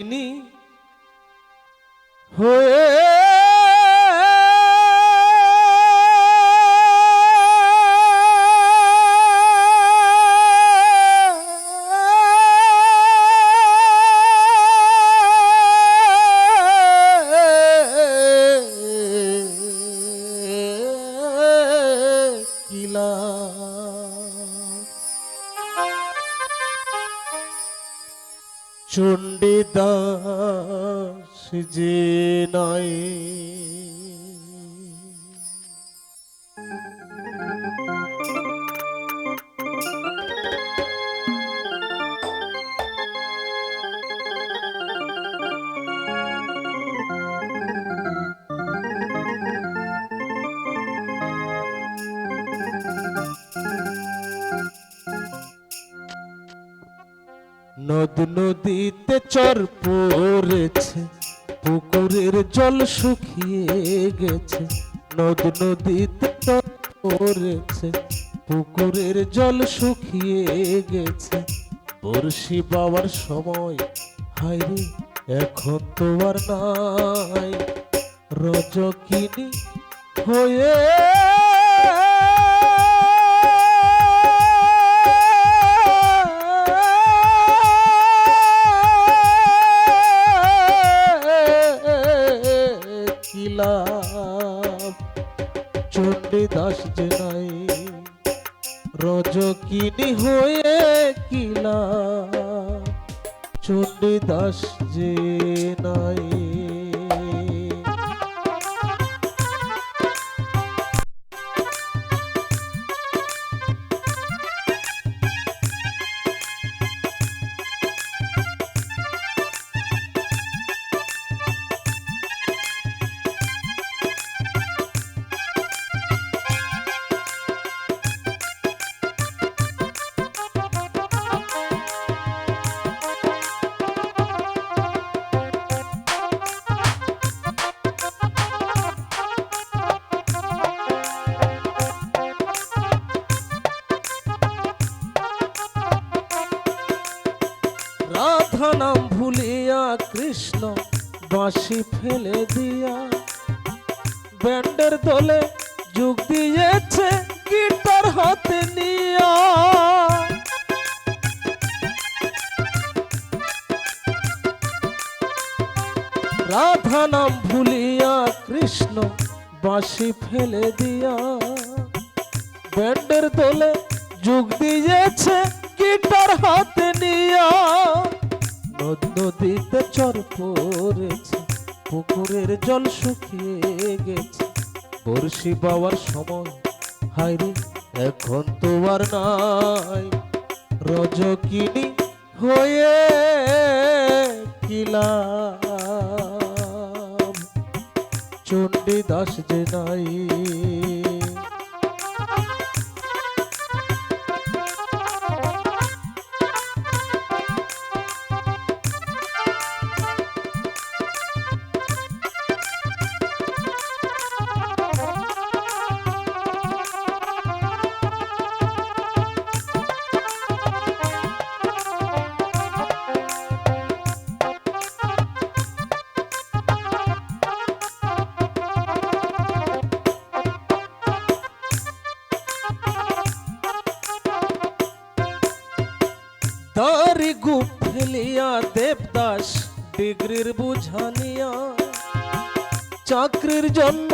নি হয়ে কিলা চণ্ডীদাস যে নাই। নদ নদীতে চর পড়েছে, পুকুরের জল শুকিয়ে গেছে, নদ নদীতে চর পড়েছে, পুকুরের জল শুকিয়ে গেছে। বর্ষি বাবার সময় হাইরে এখন তো আর নাই। রজকিনী হয়ে কিলাম চণ্ডীদাস যে নাই রজকিনী হয়ে কিলা চণ্ডীদাস যে নাই রাধা নাম ভুলিয়া কৃষ্ণ বাঁশি ফেলে দিয়া। ব্যান্ডের দলে যোগ দিয়েছে গিটার হাতে নিয়া। রাধা নাম ভুলিয়া কৃষ্ণ বাঁশি ফেলে দিয়া। ব্যান্ডের দলে যোগ দিয়েছে গিটার হাতে নদ নদীতে চর পড়েছে পুকুরের জল শুকিয়ে গেছে। বর্ষি বাবার সময় হাইরে এখন তো আর নাই। রজকিনী হয়ে কিলাম চণ্ডীদাস যে নাই দাড়ি গুপ ফেলিয়া দেবদাস ডিগ্রির বুঝানিয়া চাকরির জন্য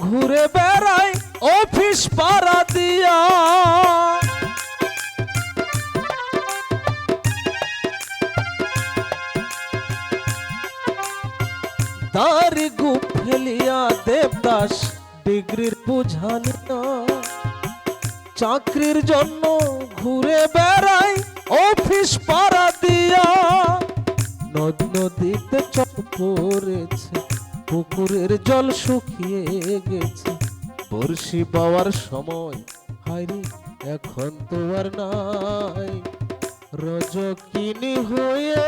ঘুরে বেড়ায় অফিস পাড়া দিয়া দাড়ি গুপ ফেলিয়া দেবদাস ডিগ্রির বুঝানিয়া চাকরির জন্য ঘুরে বেড়াই অফিস পাড়া দিয়া নদ নদীতে চর পড়েছে পুকুরের জল শুকিয়ে গেছে। বর্ষি পাওয়ার সময় হাইরে এখন তো আর নাই। রজকিনী হয়ে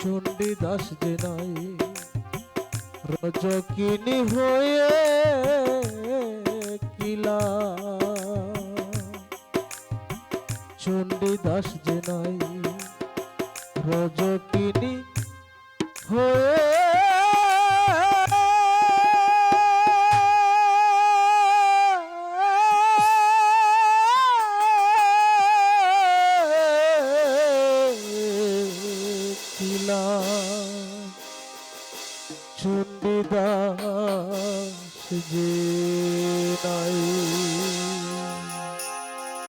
চণ্ডীদাস যে নাই, রজকিনী হয়ে কিলা চণ্ডীদাস যে নাই রজকিনী হয়ে চণ্ডীদাস যে নাই।